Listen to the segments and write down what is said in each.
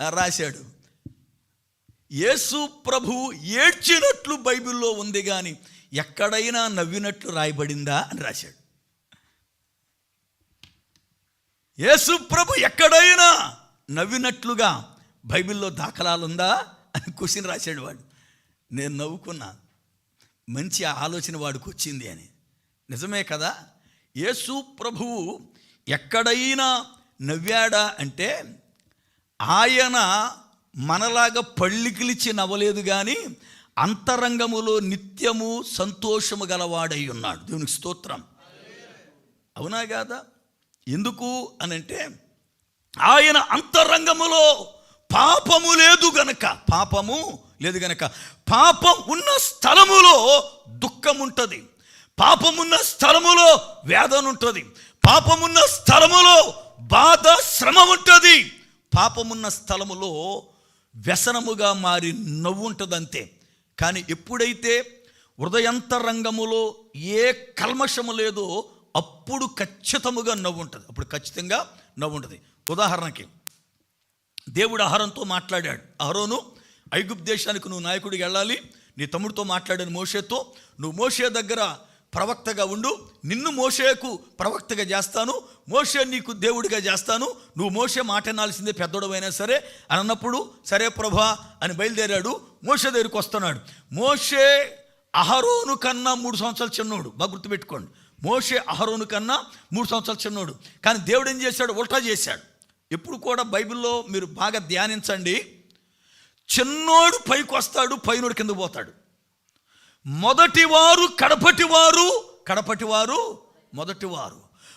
రాశాడు. యేసు ప్రభు ఏడ్చినట్లు బైబిల్లో ఉంది కానీ ఎక్కడైనా నవ్వినట్లు రాయబడిందా అని రాశాడు. యేసు ప్రభు ఎక్కడైనా నవ్వినట్లుగా బైబిల్లో దాఖలాలుందా అని క్వశ్చన్ రాశాడు వాడు. నేను నవ్వుకున్నా. మంచి ఆలోచన వాడికి వచ్చింది అని. నిజమే కదా? యేసు ప్రభువు ఎక్కడైనా నవ్వాడా అంటే ఆయన మనలాగా పళ్ళికిలిచి నవ్వలేదు కానీ అంతరంగములో నిత్యము సంతోషము గలవాడై ఉన్నాడు. దేవునికి స్తోత్రం. అవునా కాదా? ఎందుకు అనంటే ఆయన అంతరంగములో పాపము లేదు గనక పాపము లేదు గనక పాపం ఉన్న స్థలములో దుఃఖం ఉంటుంది పాపమున్న స్థలములో వేదన ఉంటుంది పాపమున్న స్థలములో బాధ శ్రమ ఉంటుంది పాపమున్న స్థలములో వ్యసనముగా మారి నవ్వు ఉంటుంది అంతే కానీ ఎప్పుడైతే హృదయంతరంగములో ఏ కల్మషము లేదో అప్పుడు ఖచ్చితముగా నవ్వు ఉంటుంది అప్పుడు ఖచ్చితంగా నవ్వు ఉంటుంది ఉదాహరణకి దేవుడు అహరంతో మాట్లాడాడు. అహరోను ఐగుప్ దేశానికి నువ్వు నాయకుడికి వెళ్ళాలి. నీ తమ్ముడితో మాట్లాడాను మోషేతో. నువ్వు మోషే దగ్గర ప్రవక్తగా ఉండు. నిన్ను మోషేకు ప్రవక్తగా చేస్తాను. మోషే నీకు దేవుడిగా చేస్తాను. నువ్వు మోషే మాట పెద్దోడమైనా పెద్దోడవైనా సరే అని అన్నప్పుడు సరే ప్రభా అని బయలుదేరాడు. మోషే దగ్గరికి వస్తున్నాడు. మోషే అహరోను కన్నా మూడు సంవత్సరాలు చిన్నోడు. బాగా గుర్తుపెట్టుకోండి. మోషే అహరోను కన్నా మూడు సంవత్సరాలు చిన్నోడు. కానీ దేవుడు ఏం చేశాడు? ఉల్టా చేశాడు. ఎప్పుడు కూడా బైబిల్లో మీరు బాగా ధ్యానించండి. చిన్నోడు పైకి వస్తాడు పైనోడు కింద పోతాడు. మొదటివారు కడపటివారు కడపటివారు మొదటివారు.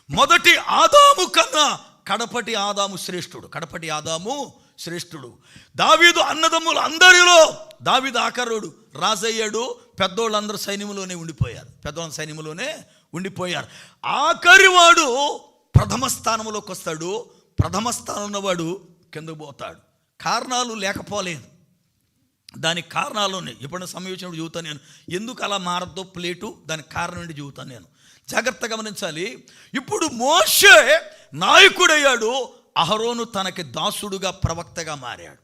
మొదటి ఆదాము కన్నా కడపటి ఆదాము శ్రేష్ఠుడు కడపటి ఆదాము శ్రేష్ఠుడు. దావీదు అన్నదమ్ములు అందరిలో దావీదు ఆకరుడు రాజయ్యాడు పెద్దోళ్ళందరూ సైన్యంలోనే ఉండిపోయారు పెద్దోళ్ళ సైన్యంలోనే ఉండిపోయారు. ఆఖరివాడు ప్రథమ స్థానంలోకి వస్తాడు ప్రథమ స్థానం ఉన్నవాడు కిందకు పోతాడు. కారణాలు లేకపోలేదు. దానికి కారణాలు ఉన్నాయి. ఎప్పుడైనా సమయం వచ్చినప్పుడు చెబుతాను నేను ఎందుకు అలా మారద్దో ప్లేటు దానికి కారణం ఏంటి చెబుతాను నేను. జాగ్రత్త గమనించాలి. ఇప్పుడు మోషే నాయకుడయ్యాడు. అహరోను తనకి దాసుడుగా ప్రవక్తగా మారాడు.